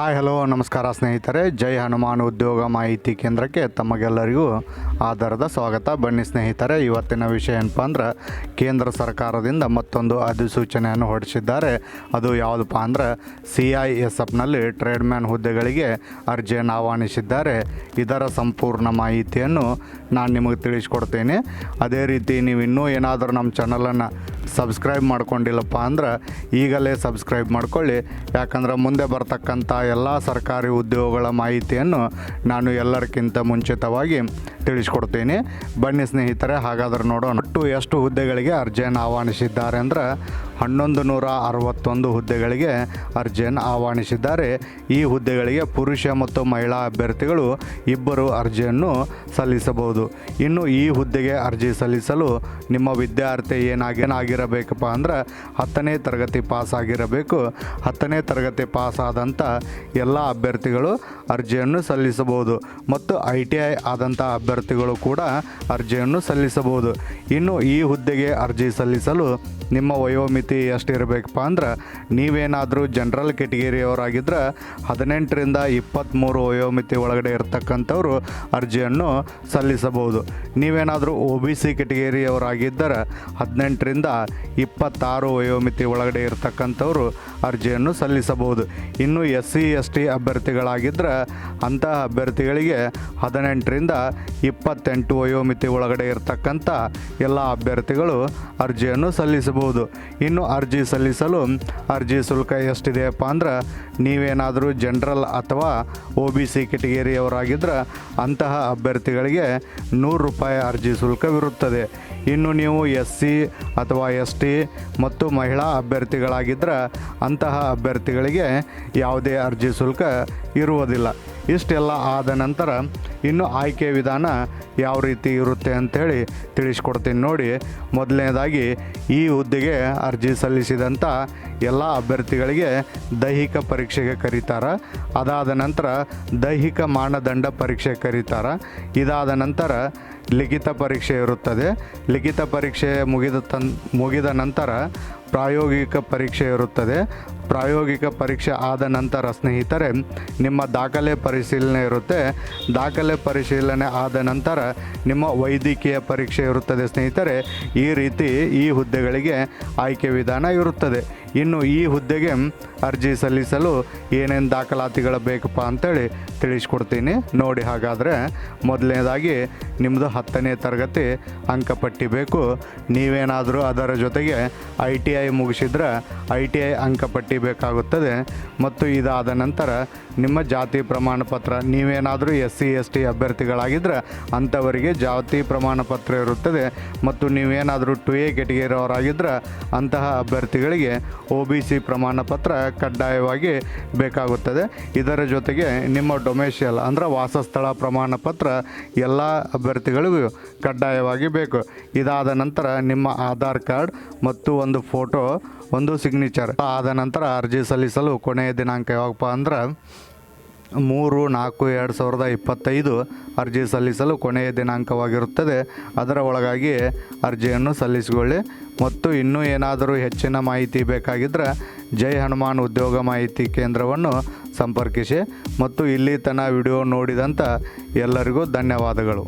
Hi, hello, ನಮಸ್ಕಾರ ಸ್ನೇಹಿತರೆ. ಜೈ ಹನುಮಾನ್ ಉದ್ಯೋಗ ಮಾಹಿತಿ ಕೇಂದ್ರಕ್ಕೆ ತಮಗೆಲ್ಲರಿಗೂ ಆಧಾರದ ಸ್ವಾಗತ. ಬನ್ನಿ ಸ್ನೇಹಿತರೆ, ಇವತ್ತಿನ ವಿಷಯ ಏನಪ್ಪ ಅಂದ್ರೆ, ಕೇಂದ್ರ ಸರ್ಕಾರದಿಂದ ಮತ್ತೊಂದು ಅಧಿಸೂಚನೆಯನ್ನು ಹೊರಡಿಸಿದ್ದಾರೆ. ಅದು ಯಾವುದಪ್ಪ ಅಂದ್ರೆ, ಸಿ ಐ ಎಸ್ ಎಫ್ನಲ್ಲಿ ಟ್ರೇಡ್ಮ್ಯಾನ್ ಹುದ್ದೆಗಳಿಗೆ ಅರ್ಜಿಯನ್ನು ಆಹ್ವಾನಿಸಿದ್ದಾರೆ. ಇದರ ಸಂಪೂರ್ಣ ಮಾಹಿತಿಯನ್ನು ನಾನು ನಿಮಗೆ ತಿಳಿಸ್ಕೊಡ್ತೇನೆ. ಅದೇ ರೀತಿ ನೀವು ಇನ್ನೂ ಏನಾದರೂ ನಮ್ಮ ಚಾನಲನ್ನು ಸಬ್ಸ್ಕ್ರೈಬ್ ಮಾಡ್ಕೊಂಡಿಲ್ಲಪ್ಪ ಅಂದ್ರೆ ಈಗಲೇ ಸಬ್ಸ್ಕ್ರೈಬ್ ಮಾಡ್ಕೊಳ್ಳಿ. ಯಾಕಂದ್ರೆ ಮುಂದೆ ಬರ್ತಕ್ಕಂಥ ಎಲ್ಲ ಸರ್ಕಾರಿ ಉದ್ಯೋಗಗಳ ಮಾಹಿತಿಯನ್ನು ನಾನು ಎಲ್ಲರಿಗಿಂತ ಮುಂಚಿತವಾಗಿ ತಿಳಿಸ್ಕೊಡ್ತೀನಿ. ಬನ್ನಿ ಸ್ನೇಹಿತರೆ, ಹಾಗಾದ್ರೆ ನೋಡೋಣ. ಒಟ್ಟು ಎಷ್ಟು ಹುದ್ದೆಗಳಿಗೆ ಅರ್ಜಿಯನ್ನು ಆಹ್ವಾನಿಸಿದ್ದಾರೆ ಅಂದ್ರೆ ಹನ್ನೊಂದು ನೂರ ಅರವತ್ತೊಂದು ಹುದ್ದೆಗಳಿಗೆ ಅರ್ಜಿಯನ್ನು ಆಹ್ವಾನಿಸಿದ್ದಾರೆ. ಈ ಹುದ್ದೆಗಳಿಗೆ ಪುರುಷ ಮತ್ತು ಮಹಿಳಾ ಅಭ್ಯರ್ಥಿಗಳು ಇಬ್ಬರು ಅರ್ಜಿಯನ್ನು ಸಲ್ಲಿಸಬಹುದು. ಇನ್ನು ಈ ಹುದ್ದೆಗೆ ಅರ್ಜಿ ಸಲ್ಲಿಸಲು ನಿಮ್ಮ ವಿದ್ಯಾರ್ಥಿ ಏನಾಗಿ ಏನಾಗಿರಬೇಕಪ್ಪ ಅಂದ್ರೆ ಹತ್ತನೇ ತರಗತಿ ಪಾಸ್ ಆಗಿರಬೇಕು. ಹತ್ತನೇ ತರಗತಿ ಪಾಸ್ ಆದಂಥ ಎಲ್ಲ ಅಭ್ಯರ್ಥಿಗಳು ಅರ್ಜಿಯನ್ನು ಸಲ್ಲಿಸಬಹುದು ಮತ್ತು ಐ ಟಿ ಐ ಆದಂಥ ಅಭ್ಯರ್ಥಿಗಳು ಕೂಡ ಅರ್ಜಿಯನ್ನು ಸಲ್ಲಿಸಬಹುದು. ಇನ್ನು ಈ ಹುದ್ದೆಗೆ ಅರ್ಜಿ ಸಲ್ಲಿಸಲು ನಿಮ್ಮ ವಯೋಮಿತಿ ಎಷ್ಟಿರಬೇಕಪ್ಪ ಅಂದ್ರೆ ನೀವೇನಾದರೂ ಜನರಲ್ ಕೆಟಗರಿಯವರಾಗಿದ್ದರೆ ಹದಿನೆಂಟರಿಂದ ಇಪ್ಪತ್ತ್ಮೂರು ವಯೋಮಿತಿ ಒಳಗಡೆ ಇರತಕ್ಕಂಥವರು ಅರ್ಜಿಯನ್ನು ಸಲ್ಲಿಸಬಹುದು. ನೀವೇನಾದರೂ ಒ ಬಿ ಸಿ ಕೆಟಗರಿಯವರಾಗಿದ್ದರೆ ಹದಿನೆಂಟರಿಂದ ಇಪ್ಪತ್ತಾರು ವಯೋಮಿತಿ ಒಳಗಡೆ ಇರತಕ್ಕಂಥವರು ಅರ್ಜಿಯನ್ನು ಸಲ್ಲಿಸಬಹುದು. ಇನ್ನು ಎಸ್ ಸಿ ಎಸ್ ಟಿ ಅಭ್ಯರ್ಥಿಗಳಾಗಿದ್ದರೆ ಅಂತಹ ಅಭ್ಯರ್ಥಿಗಳಿಗೆ ಹದಿನೆಂಟರಿಂದ ಇಪ್ಪತ್ತೆಂಟು ವಯೋಮಿತಿ ಒಳಗಡೆ ಇರತಕ್ಕಂಥ ಎಲ್ಲ ಅಭ್ಯರ್ಥಿಗಳು ಅರ್ಜಿಯನ್ನು ಸಲ್ಲಿಸಬಹುದು. ಇನ್ನು ಅರ್ಜಿ ಸಲ್ಲಿಸಲು ಅರ್ಜಿ ಶುಲ್ಕ ಎಷ್ಟಿದೆಯಪ್ಪ ಅಂದ್ರೆ ನೀವೇನಾದರೂ ಜನರಲ್ ಅಥವಾ ಒ ಬಿ ಸಿ ಕೆಟಗರಿಯವರಾಗಿದ್ದರೆ ಅಂತಹ ಅಭ್ಯರ್ಥಿಗಳಿಗೆ ನೂರು ರೂಪಾಯಿ ಅರ್ಜಿ ಶುಲ್ಕವಿರುತ್ತದೆ. ಇನ್ನು ನೀವು ಎಸ್ ಸಿ ಅಥವಾ ಎಸ್ ಟಿ ಮತ್ತು ಮಹಿಳಾ ಅಭ್ಯರ್ಥಿಗಳಾಗಿದ್ದರೆ ಅಂತಹ ಅಭ್ಯರ್ಥಿಗಳಿಗೆ ಯಾವುದೇ ಅರ್ಜಿ ಶುಲ್ಕ ಇರುವುದಿಲ್ಲ. ಇಷ್ಟೆಲ್ಲ ಆದ ನಂತರ ಇನ್ನು ಆಯ್ಕೆ ವಿಧಾನ ಯಾವ ರೀತಿ ಇರುತ್ತೆ ಅಂಥೇಳಿ ತಿಳಿಸ್ಕೊಡ್ತೀನಿ ನೋಡಿ. ಮೊದಲನೇದಾಗಿ ಈ ಹುದ್ದೆಗೆ ಅರ್ಜಿ ಸಲ್ಲಿಸಿದಂಥ ಎಲ್ಲ ಅಭ್ಯರ್ಥಿಗಳಿಗೆ ದೈಹಿಕ ಪರೀಕ್ಷೆಗೆ ಕರೀತಾರೆ. ಅದಾದ ನಂತರ ದೈಹಿಕ ಮಾನದಂಡ ಪರೀಕ್ಷೆ ಕರೀತಾರೆ. ಇದಾದ ನಂತರ ಲಿಖಿತ ಪರೀಕ್ಷೆ ಇರುತ್ತದೆ. ಲಿಖಿತ ಪರೀಕ್ಷೆ ಮುಗಿದ ತನ್, ಮುಗಿದ ನಂತರ ಪ್ರಾಯೋಗಿಕ ಪರೀಕ್ಷೆ ಇರುತ್ತದೆ. ಪ್ರಾಯೋಗಿಕ ಪರೀಕ್ಷೆ ಆದ ನಂತರ ಸ್ನೇಹಿತರೆ, ನಿಮ್ಮ ದಾಖಲೆ ಪರಿಶೀಲನೆ ಇರುತ್ತೆ. ದಾಖಲೆ ಪರಿಶೀಲನೆ ಆದ ನಂತರ ನಿಮ್ಮ ವೈದ್ಯಕೀಯ ಪರೀಕ್ಷೆ ಇರುತ್ತದೆ ಸ್ನೇಹಿತರೆ. ಈ ರೀತಿ ಈ ಹುದ್ದೆಗಳಿಗೆ ಆಯ್ಕೆ ವಿಧಾನ ಇರುತ್ತದೆ. ಇನ್ನು ಈ ಹುದ್ದೆಗೆ ಅರ್ಜಿ ಸಲ್ಲಿಸಲು ಏನೇನು ದಾಖಲಾತಿಗಳು ಬೇಕಪ್ಪ ಅಂತೇಳಿ ತಿಳಿಸ್ಕೊಡ್ತೀನಿ. ನೋಡಿ ಹಾಗಾದರೆ ಮೊದಲನೇದಾಗಿ ನಿಮ್ಮದು ಹತ್ತನೇ ತರಗತಿ ಅಂಕಪಟ್ಟಿ ಬೇಕು. ನೀವೇನಾದರೂ ಅದರ ಜೊತೆಗೆ ಐ ಟಿ ಐ ಮುಗಿಸಿದ್ರೆ ಐ ಟಿ ಐ ಅಂಕಪಟ್ಟಿ ಬೇಕಾಗುತ್ತದೆ. ಮತ್ತು ಇದಾದ ನಂತರ ನಿಮ್ಮ ಜಾತಿ ಪ್ರಮಾಣ ಪತ್ರ, ನೀವೇನಾದರೂ ಎಸ್ ಸಿ ಎಸ್ ಟಿ ಅಭ್ಯರ್ಥಿಗಳಾಗಿದ್ದರೆ ಅಂಥವರಿಗೆ ಜಾತಿ ಪ್ರಮಾಣ ಪತ್ರ ಇರುತ್ತದೆ. ಮತ್ತು ನೀವೇನಾದರೂ ಟು ಎ ಕೆಟಗರಿಯವರಾಗಿದ್ದರೆ ಅಂತಹ ಅಭ್ಯರ್ಥಿಗಳಿಗೆ ಒ ಬಿ ಸಿ ಪ್ರಮಾಣ ಪತ್ರ ಕಡ್ಡಾಯವಾಗಿ ಬೇಕಾಗುತ್ತದೆ. ಇದರ ಜೊತೆಗೆ ನಿಮ್ಮ ಡೊಮೇಶಿಯಲ್ ಅಂದರೆ ವಾಸಸ್ಥಳ ಪ್ರಮಾಣ ಪತ್ರ ಎಲ್ಲ ಅಭ್ಯರ್ಥಿಗಳಿಗೂ ಕಡ್ಡಾಯವಾಗಿ ಬೇಕು. ಇದಾದ ನಂತರ ನಿಮ್ಮ ಆಧಾರ್ ಕಾರ್ಡ್ ಮತ್ತು ಒಂದು ಫೋಟೋ, ಒಂದು ಸಿಗ್ನೇಚರ್. ಆದ ನಂತರ ಅರ್ಜಿ ಸಲ್ಲಿಸಲು ಕೊನೆಯ ದಿನಾಂಕ ಯಾವಪ್ಪ ಅಂದ್ರೆ ಮೂರು, ನಾಲ್ಕು, ಎರಡು ಸಾವಿರದ ಇಪ್ಪತ್ತೈದು ಅರ್ಜಿ ಸಲ್ಲಿಸಲು ಕೊನೆಯ ದಿನಾಂಕವಾಗಿರುತ್ತದೆ. ಅದರ ಒಳಗಾಗಿ ಅರ್ಜಿಯನ್ನು ಸಲ್ಲಿಸಿಕೊಳ್ಳಿ. ಮತ್ತು ಇನ್ನೂ ಏನಾದರೂ ಹೆಚ್ಚಿನ ಮಾಹಿತಿ ಬೇಕಾಗಿದ್ದರೆ ಜೈ ಹನುಮಾನ್ ಉದ್ಯೋಗ ಮಾಹಿತಿ ಕೇಂದ್ರವನ್ನು ಸಂಪರ್ಕಿಸಿ. ಮತ್ತು ಇಲ್ಲಿ ತನ್ನ ವಿಡಿಯೋ ನೋಡಿದಂಥ ಎಲ್ಲರಿಗೂ ಧನ್ಯವಾದಗಳು.